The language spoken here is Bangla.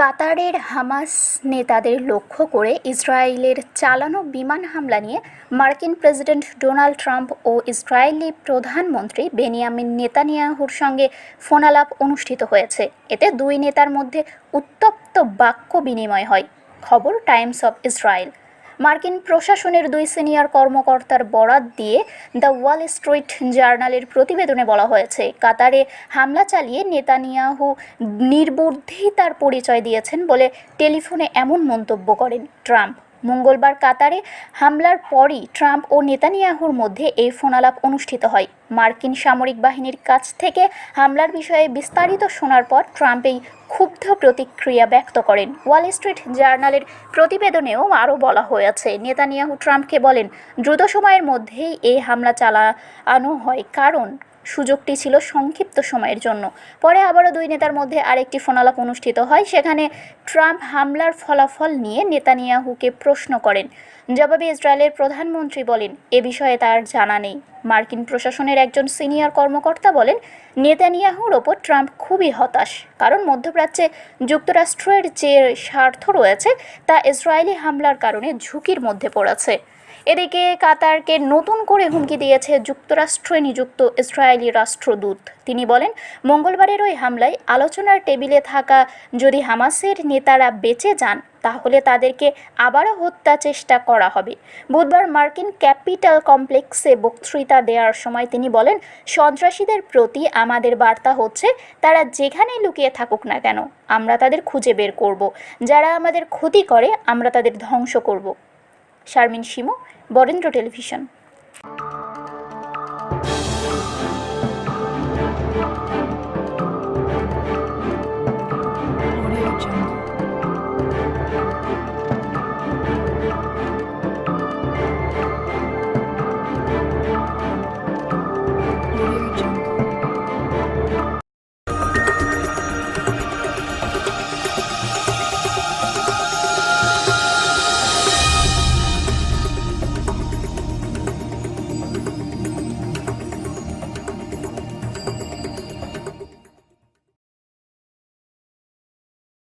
কাতারের হামাস নেতাদের লক্ষ্য করে ইসরায়েলের চালানো বিমান হামলা নিয়ে মার্কিন প্রেসিডেন্ট ডোনাল্ড ট্রাম্প ও ইসরায়েলি প্রধানমন্ত্রী বেনিয়ামিন নেতানিয়াহুর সঙ্গে ফোনালাপ অনুষ্ঠিত হয়েছে। এতে দুই নেতার মধ্যে উত্তপ্ত বাক্য বিনিময় হয়। খবর টাইমস অব ইসরায়েল। মার্কিন প্রশাসনের দুই সিনিয়র কর্মকর্তার বরাত দিয়ে দ্য ওয়াল স্ট্রিট জার্নালের প্রতিবেদনে বলা হয়েছে, কাতারে হামলা চালিয়ে নেতানিয়াহু নির্বুদ্ধিতার পরিচয় দিয়েছেন বলে টেলিফোনে এমন মন্তব্য করেন ট্রাম্প। মঙ্গলবার কাতারে হামলার পরই ট্রাম্প ও নেতানিয়াহুর মধ্যে এই ফোনালাপ অনুষ্ঠিত হয়। মার্কিন সামরিক বাহিনীর কাছ থেকে হামলার বিষয়ে বিস্তারিত শোনার পর ট্রাম্প এই ক্ষুব্ধ প্রতিক্রিয়া ব্যক্ত করেন। ওয়াল স্ট্রিট জার্নালের প্রতিবেদনেও আরও বলা হয়েছে, নেতানিয়াহু ট্রাম্পকে বলেন, দ্রুত সময়ের মধ্যেই এই হামলা চালানো হয় কারণ সুযোগটি ছিল সংক্ষিপ্ত সময়ের জন্য। পরে আবারও দুই নেতার মধ্যে আরেকটি ফোনালাপ অনুষ্ঠিত হয়, সেখানে ট্রাম্প হামলার ফলাফল নিয়ে নেতানিয়াহুকে প্রশ্ন করেন। জবাবে ইসরায়েলের প্রধানমন্ত্রী বলেন, এ বিষয়ে তার জানা নেই। মার্কিন প্রশাসনের একজন সিনিয়র কর্মকর্তা বলেন, নেতানিয়াহুর ওপর ট্রাম্প খুবই হতাশ, কারণ মধ্যপ্রাচ্যে যুক্তরাষ্ট্রের যে স্বার্থ রয়েছে, তা ইসরায়েলি হামলার কারণে ঝুঁকির মধ্যে পড়েছে। এদিকে কাতারকে নতুন করে হুমকি দিয়েছে যুক্তরাষ্ট্রে নিযুক্ত ইসরায়েলি রাষ্ট্রদূত। তিনি বলেন, মঙ্গলবারের ওই হামলায় আলোচনার টেবিলে থাকা যদি হামাসের নেতারা বেঁচে যান তাহলে তাদেরকে আবারও হত্যা চেষ্টা করা হবে। বুধবার মার্কিন ক্যাপিটাল কমপ্লেক্সে বক্তৃতা দেওয়ার সময় তিনি বলেন, সন্ত্রাসীদের প্রতি আমাদের বার্তা হচ্ছে, তারা যেখানেই লুকিয়ে থাকুক না কেন, আমরা তাদের খুঁজে বের করব। যারা আমাদের ক্ষতি করে, আমরা তাদের ধ্বংস করব। শারমিন শিমু, বরেন্দ্র টেলিভিশন।